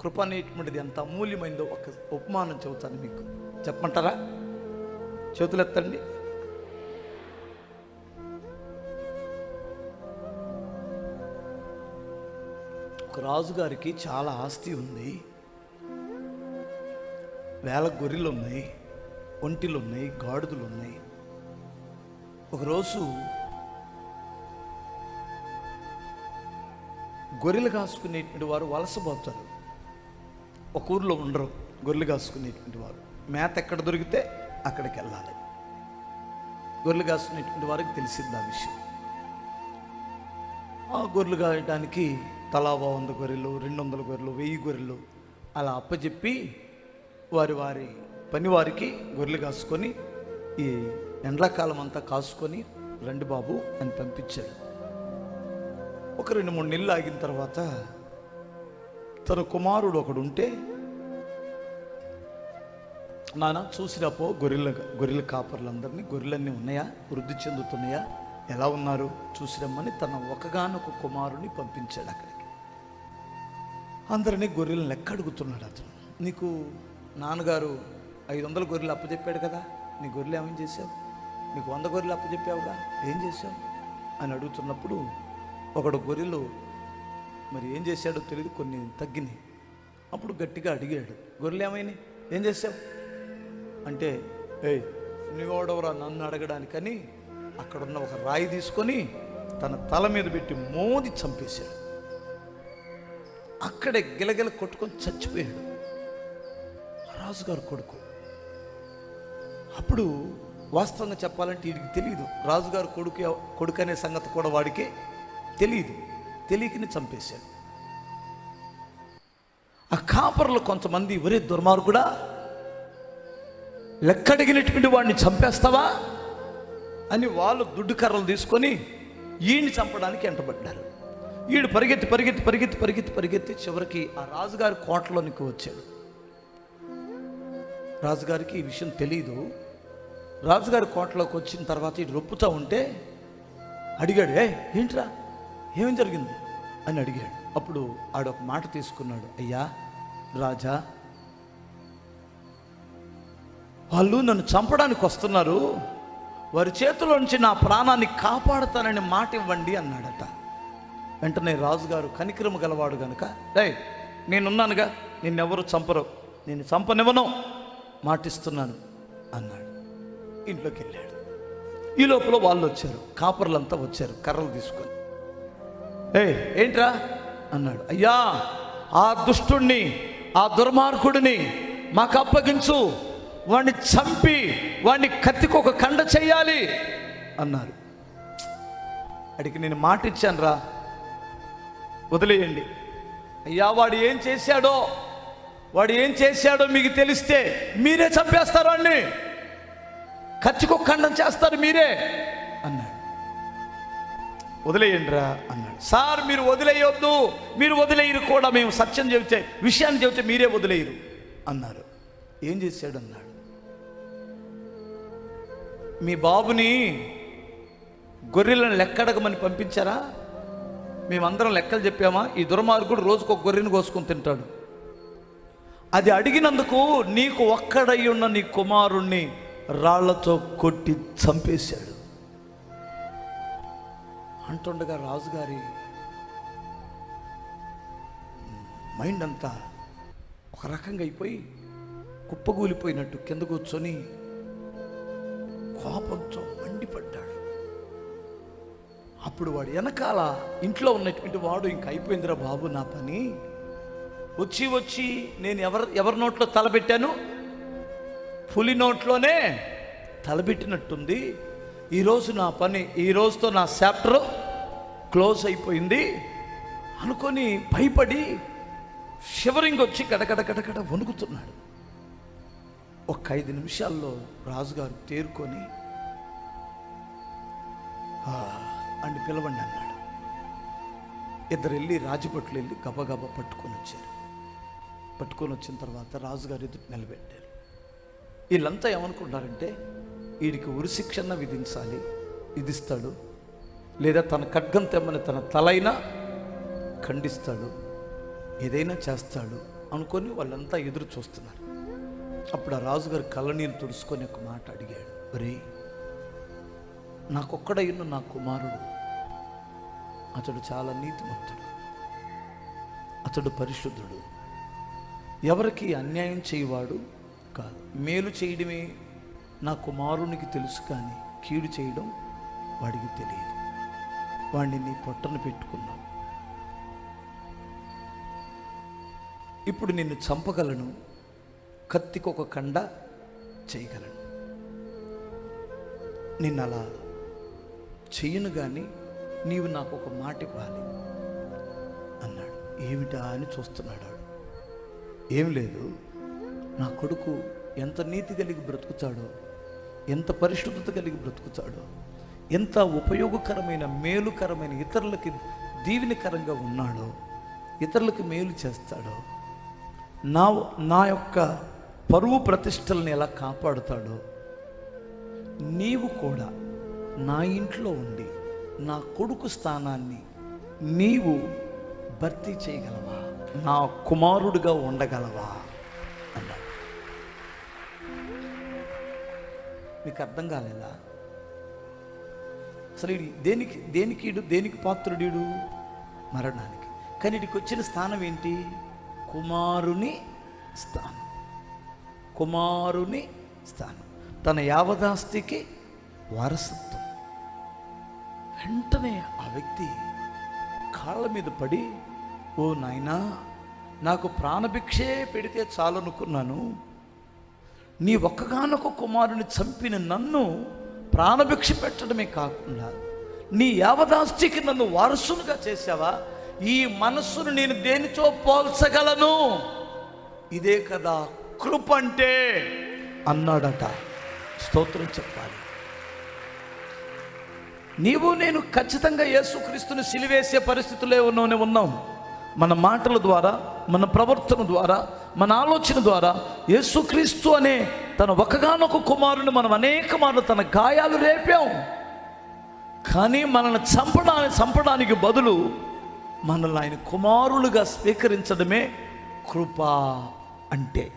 కృప అనేటువంటిది ఎంత అమూల్యమైందో ఒక ఉపమానం చెబుతాను మీకు. చెప్పమంటారా? చేతులు ఎత్తండి ఒక రాజుగారికి చాలా ఆస్తి ఉంది. వేల గొర్రెలు ఉన్నాయి ఒంటిలు ఉన్నాయి గాడిదలు ఉన్నాయి ఒకరోజు గొర్రెలు కాసుకునేటువంటి వారు వలసపోతారు ఒక ఊర్లో ఉండరు గొర్రెలు కాసుకునేటువంటి వారు. మేత ఎక్కడ దొరికితే అక్కడికి వెళ్ళాలి. గొర్రెలు కాసుకునేటువంటి వారికి తెలిసింది ఆ విషయం. ఆ గొర్రెలు కాయడానికి తలా వంద గొర్రెలు రెండు వందల గొర్రెలు వెయ్యి గొర్రెలు అలా అప్పచెప్పి వారి వారి పని వారికి గొర్రెలు కాసుకొని ఈ ఎండాకాలం అంతా కాసుకొని రండి బాబు అని పంపించాడు ఒక రెండు మూడు నెలలు ఆగిన తర్వాత తన కుమారుడు ఒకడు ఉంటే నాన్న చూసిరాపో గొర్రెల గొర్రెల కాపర్లందరినీ గొర్రెలన్నీ ఉన్నాయా? వృద్ధి చెందుతున్నాయా? ఎలా ఉన్నారు? చూసిరమ్మని తన ఒకగానొక కుమారుని పంపించాడు అక్కడికి. అందరినీ గొర్రెలను లెక్క అడుగుతున్నాడు అతను. నీకు నాన్నగారు ఐదు వందల గొర్రెలు అప్పచెప్పాడు కదా నీ గొర్రెలు ఏమేం చేశావు? నీకు వంద గొర్రెలు అప్పచెప్పావుగా ఏం చేశావు? అని అడుగుతున్నప్పుడు ఒకడు గొర్రెలు మరి ఏం చేశాడో తెలియదు కొన్ని తగ్గినాయి. అప్పుడు గట్టిగా అడిగాడు గొర్రెలు ఏమైనాయి? ఏం చేసావు అంటే ఏయ్ నువ్వెవడవరా నన్ను అడగడానికని అక్కడున్న ఒక రాయి తీసుకొని తన తల మీద పెట్టి మోది చంపేశాడు. అక్కడే గిలగిల కొట్టుకొని చచ్చిపోయాడు. రాజుగారు కొడుకు. అప్పుడు వాస్తవంగా చెప్పాలంటే వీడికి తెలియదు రాజుగారు కొడుకు కొడుకు అనే సంగతి కూడా వాడికి తెలియదు తెలియకని చంపేశాడు. ఆ కాపర్లు కొంతమంది ఒరే దుర్మార్గుడా లెక్కడిగినటువంటి వాడిని చంపేస్తావా? అని వాళ్ళు దుడ్డు కర్రలు తీసుకొని ఈయన్ని చంపడానికి ఎంటబడ్డారు. ఈడు పరిగెత్తి పరిగెత్తి పరిగెత్తి పరిగెత్తి పరిగెత్తి చివరికి ఆ రాజుగారి కోటలోనికి వచ్చాడు. రాజుగారికి ఈ విషయం తెలియదు రాజుగారి కోటలోకి వచ్చిన తర్వాత ఇటు రొప్పుతూ ఉంటే అడిగాడు ఏ ఏంట్రా? ఏం జరిగింది? అని అడిగాడు. అప్పుడు ఆడొక మాట తీసుకున్నాడు. అయ్యా రాజా వాళ్ళు నన్ను చంపడానికి వస్తున్నారు. వారి చేతిలో నుంచి నా ప్రాణాన్ని కాపాడుతానని మాట ఇవ్వండి అన్నాడట. వెంటనే రాజుగారు కనిక్రమ గలవాడు గనుక రే నేనున్నానుగా నిన్నెవరు చంపరు. నేను చంపనివ్వను. మాటిస్తున్నాను అన్నాడు. ఇంట్లోకి వెళ్ళాడు. ఈ లోపల వాళ్ళు వచ్చారు కాపర్లంతా వచ్చారు. కర్రలు తీసుకొని. ఏ ఏంట్రా? అన్నాడు. అయ్యా ఆ దుష్టుణ్ణి ఆ దుర్మార్గుడిని మాకు అప్పగించు. వాడిని చంపి వాడిని కత్తికి ఒక కండ చెయ్యాలి అన్నారు. అడిగి నేను మాట ఇచ్చాను రా వదిలేయండి. అయ్యా వాడు ఏం చేశాడో వాడు ఏం చేశాడో మీకు తెలిస్తే మీరే చంపేస్తారు వాడిని కత్తికి ఒక ఖండం చేస్తారు మీరే అన్నాడు. వదిలేయండిరా అన్నాడు. సార్ మీరు వదిలేయొద్దు. మీరు వదిలేయరు కూడా. మేము సత్యం చెబితే విషయాన్ని చెబితే మీరే వదిలేయరు. అన్నారు. ఏం చేశాడు? అన్నాడు. మీ బాబుని గొర్రెలను లెక్కడగమని పంపించారా? మేమందరం లెక్కలు చెప్పామా? ఈ దుర్మార్గుడు రోజుకు ఒక గొర్రెను కోసుకొని తింటాడు. అది అడిగినందుకు నీకు ఒక్కడై ఉన్న నీ కుమారుణ్ణి రాళ్ళతో కొట్టి చంపేశాడు. అంటుండగా రాజుగారి మైండ్ అంతా ఒక రకంగా అయిపోయి కుప్పగూలిపోయినట్టు కింద కూర్చొని కోపంతో మండిపడ్డాడు. అప్పుడు వాడు వెనకాల ఇంట్లో ఉన్నటువంటి వాడు ఇంక అయిపోయిందిరా బాబు నా పని. వచ్చి వచ్చి నేను ఎవరి ఎవరి నోట్లో తలపెట్టాను పులి నోట్లోనే తలబెట్టినట్టుంది ఈరోజు నా పని ఈ రోజుతో నా చాప్టర్ క్లోజ్ అయిపోయింది. అనుకొని భయపడి షివరింగ్ వచ్చి గడగడ గడగడ వణుకుతున్నాడు. ఒక ఐదు నిమిషాల్లో రాజుగారు తేరుకొని అని పిలవండి అన్నాడు. ఇద్దరు వెళ్ళి రాజభట్లు వెళ్ళి గబగబా పట్టుకొని వచ్చారు. పట్టుకొని వచ్చిన తర్వాత రాజుగారు ఎదుటి నిలబెట్టారు. వీళ్ళంతా ఏమనుకుంటారంటే వీడికి ఉరిశిక్షణ విధించాలి విధిస్తాడు లేదా తన ఖడ్గం తెమ్మని తన తలైనా ఖండిస్తాడు. ఏదైనా చేస్తాడు అనుకొని వాళ్ళంతా ఎదురు చూస్తున్నారు. అప్పుడు ఆ రాజుగారు కళ్ళనీరు తుడుచుకొని ఒక మాట అడిగాడు. ఒరే నాకొక్కడైన నా కుమారుడు అతడు చాలా నీతిమంతుడు అతడు పరిశుద్ధుడు. ఎవరికి అన్యాయం చేయవాడు కాదు. మేలు చేయడమే నా కుమారునికి తెలుసు కానీ కీడు చేయడం వాడికి తెలియదు. వాడిని నీ పొట్టను పెట్టుకున్నావు. ఇప్పుడు నిన్ను చంపగలను కత్తికి ఒక కండ చేయగలను. నిన్ను అలా చేయను కానీ నీవు నాకు ఒక మాట ఇవ్వాలి అన్నాడు. ఏమిటా అని చూస్తున్నాడు ఏం లేదు నా కొడుకు ఎంత నీతి కలిగి బ్రతుకుతాడో ఎంత పరిశుద్ధత కలిగి బ్రతుకుతాడో ఎంత ఉపయోగకరమైన మేలుకరమైన ఇతరులకి దీవెనకరంగా ఉన్నాడో ఇతరులకు మేలు చేస్తాడో నా నా యొక్క పరువు ప్రతిష్టల్ని ఎలా కాపాడుతాడో నీవు కూడా నా ఇంట్లో ఉండి నా కొడుకు స్థానాన్ని నీవు భర్తీ చేయగలవా? నా కుమారుడిగా ఉండగలవా? అన్నాడు. మీకు అర్థం కాలేదా? అసలు దేనికి దేనికి దేనికి పాత్రుడీడు మరణానికి. కానీ ఇడికి వచ్చిన స్థానం ఏంటి? కుమారుని స్థానం. కుమారుని స్థానం. తన యావదాస్తికి వారసత్వం. వెంటనే ఆ వ్యక్తి కాళ్ళ మీద పడి ఓ నాయనా నాకు ప్రాణభిక్షే పెడితే చాలనుకున్నాను. నీ ఒక్కగానొక కుమారుని చంపిన నన్ను ప్రాణభిక్ష పెట్టడమే కాకుండా నీ యావదాస్తికి నన్ను వారసునిగా చేశావా? ఈ మనస్సును నేను దేనితో పోల్చగలను? ఇదే కదా కృప అంటే అన్నాడట. స్తోత్రం చెప్పాలి. నీవు నేను ఖచ్చితంగా యేసుక్రీస్తుని సిలివేసే పరిస్థితులే ఉన్నవనే ఉన్నాం. మన మాటల ద్వారా మన ప్రవర్తన ద్వారా మన ఆలోచన ద్వారా యేసుక్రీస్తు అనే తన ఒకగానొక కుమారుని మనం అనేక మార్లు తన గాయాలు రేపాం. కానీ మనల్ని చంపడానికి చంపడానికి బదులు మనల్ని ఆయన కుమారులుగా స్వీకరించడమే కృప అంటే.